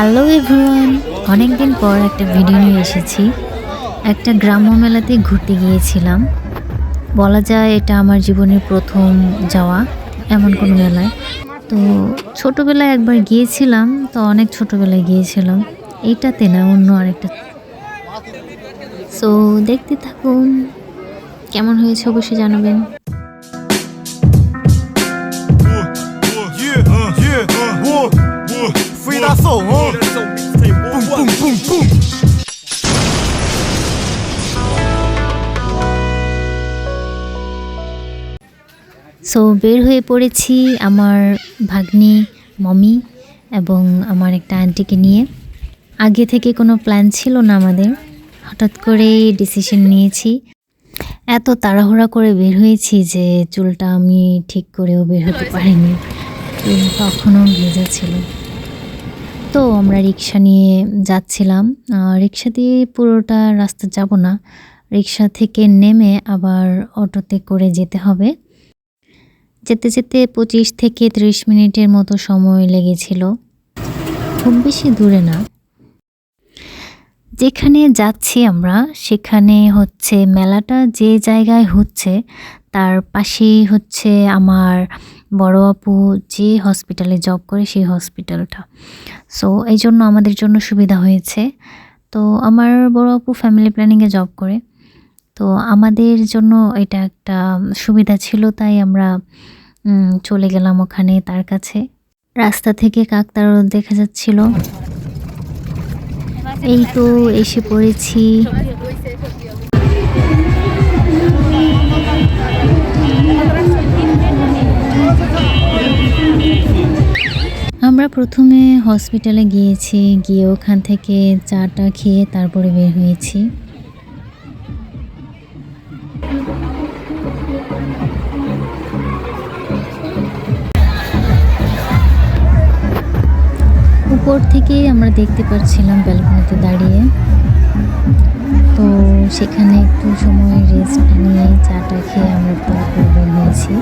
Hello everyone অনেকদিন পর একটা ভিডিও নিয়ে এসেছি। একটা গ্রাম্য মেলাতে ঘুরতে গিয়েছিলাম। বলা যায় এটা আমার জীবনের প্রথম যাওয়া এমন কোনো মেলায়। তো ছোটোবেলায় একবার গিয়েছিলাম তো অনেক ছোটোবেলায় গিয়েছিলাম। এইটাতে না অন্য আরেকটা। সো দেখতে থাকুন। কেমন হয়েছে অবশ্যই জানাবেন। Free that soul, huh? So বের হয়ে পড়েছি আমার ভাগ্নি, মমি এবং আমার একটা আন্টিকে নিয়ে। আগে থেকে কোনো প্ল্যান ছিল না আমাদের। হঠাৎ করে ডিসিশন নিয়েছি। এত তাড়াহুড়া করে বের হয়েছি যে চুলটা আমি ঠিক করেও বের হতে পারিনি। চুল তখনও ভেজা ছিল। তো আমরা রিক্সা নিয়ে যাচ্ছিলাম। রিক্সা দিয়ে পুরোটা রাস্তা যাব না। রিক্সা থেকে নেমে আবার অটোতে করে যেতে হবে। যেতে যেতে পঁচিশ থেকে ত্রিশ মিনিটের মতো সময় লেগেছিল। খুব বেশি দূরে না। যেখানে যাচ্ছি আমরা, সেখানে হচ্ছে মেলাটা যে জায়গায় হচ্ছে, তার পাশেই হচ্ছে আমার বড় আপু যে হসপিটালে জব করে সেই হসপিটালটা সো এই জন্য আমাদের জন্য সুবিধা হয়েছে। তো, আমার বড় আপু ফ্যামিলি প্ল্যানিংয়ে জব করে। তো, আমাদের জন্য এটা একটা সুবিধা ছিল, তাই আমরা চলে গেলাম ওখানে তার কাছে। রাস্তা থেকে কাকতারও দেখা যাচ্ছিল। এই তো এসে পড়েছি। আমরা প্রথমে হসপিটালে গিয়েছি, গিয়ে ওখান থেকে চাটা খেয়ে তারপরে বের হয়েছি। উপর থেকে আমরা দেখতে পাচ্ছিলাম ব্যালকনিতে দাঁড়িয়ে। তো সেখানে একটু সময় রেস্ট নিয়ে চাটা খেয়ে আমরা তারপর বের হয়েছি।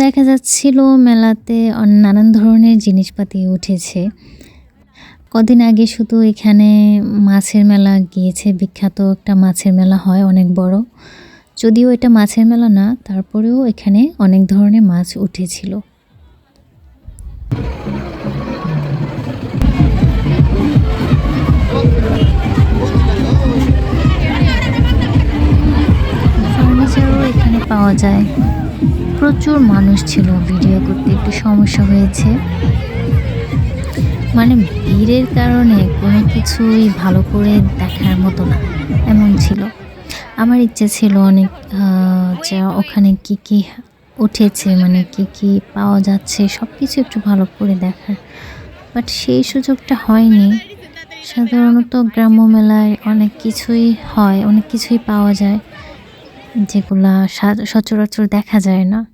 দেখা যাচ্ছিল মেলাতে নানান ধরনের জিনিসপাতি উঠেছে। কদিন আগে শুধু এখানে মাছের মেলা গিয়েছে, বিখ্যাত একটা মাছের মেলা হয়, অনেক বড়। যদিও এটা মাছের মেলা না, তারপরেও এখানে অনেক ধরনের মাছ উঠেছিল। পাওয়া যায়। প্রচুর মানুষ ছিল ভিডিও করতে, একটু সমস্যা হয়েছে। মানে ভিড়ের কারণে কোনো কিছুই ভালো করে দেখার মতো না, এমন ছিল। আমার ইচ্ছে ছিল অনেক যে ওখানে কি কি উঠেছে মানে কি কি পাওয়া যাচ্ছে সব কিছু একটু ভালো করে দেখার। বাট সেই সুযোগটা হয়নি। সাধারণত গ্রাম্য মেলায় অনেক কিছুই হয়, অনেক কিছুই পাওয়া যায়। যেগুলা সচরাচর দেখা যায় না।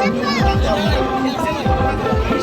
Thank you.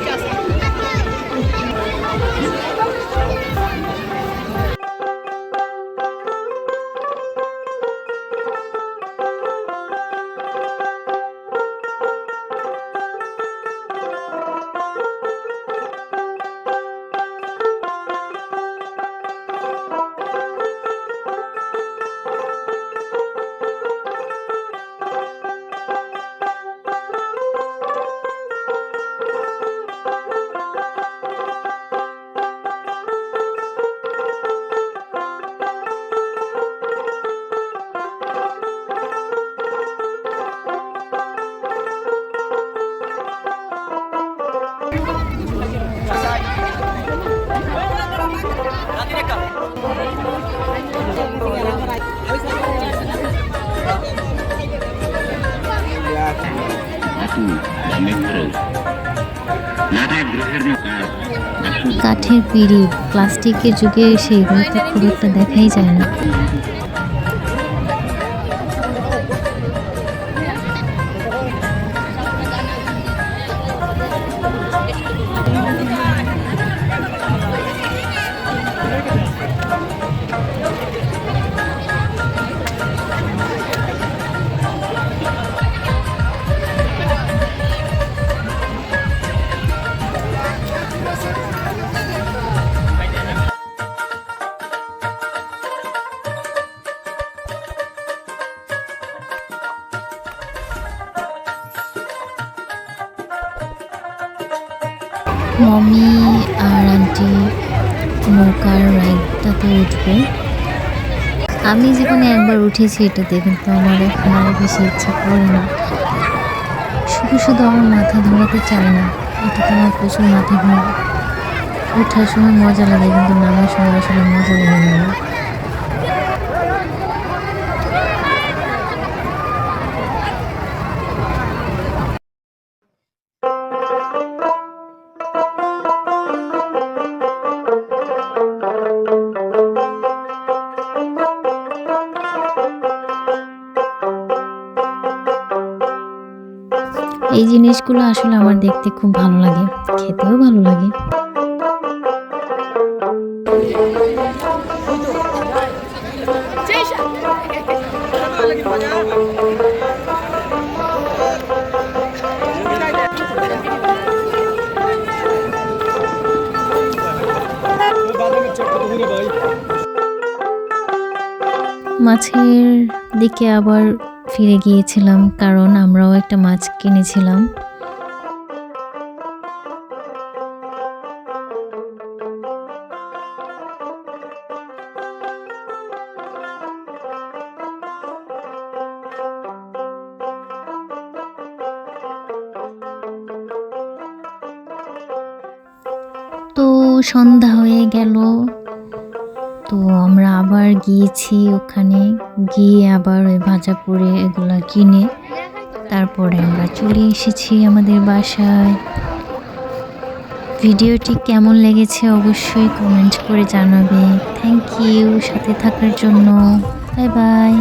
কাঠের পিড়ি প্লাস্টিকের যুগে এসে খুব একটা দেখাই যায় না। মমি আর আন্টি নৌকার রাইডটাতে উঠবো। আমি জীবনে একবার উঠেছি এটাতে কিন্তু আমার এখন আরও বেশি ইচ্ছা করে না। শুধু শুধু আমার মাথা ধরাতে চায় না, এটাতে আমার প্রচুর মাথা ঘোরে। ওঠার সময় মজা লাগে কিন্তু নামার সময় আসলে মজা লাগে না। এই জিনিসগুলো আসলে আমার দেখতে খুব ভালো লাগে খেতেও ভালো লাগে। মাছের দিকে আবার ফিরে গিয়েছিলাম কারণ আমরাও একটা মাছ কিনেছিলাম। তো সন্ধ্যা হয়ে গেল। তো আমরা আবার গিয়েছি ওখানে। গিয়ে আবার ওই ভাজা পুড়ে এগুলো কিনে তারপরে আমরা চলে এসেছি আমাদের বাসায়। ভিডিওটি কেমন লেগেছে অবশ্যই কমেন্ট করে জানাবে। থ্যাংক ইউ সাথে থাকার জন্য। Bye bye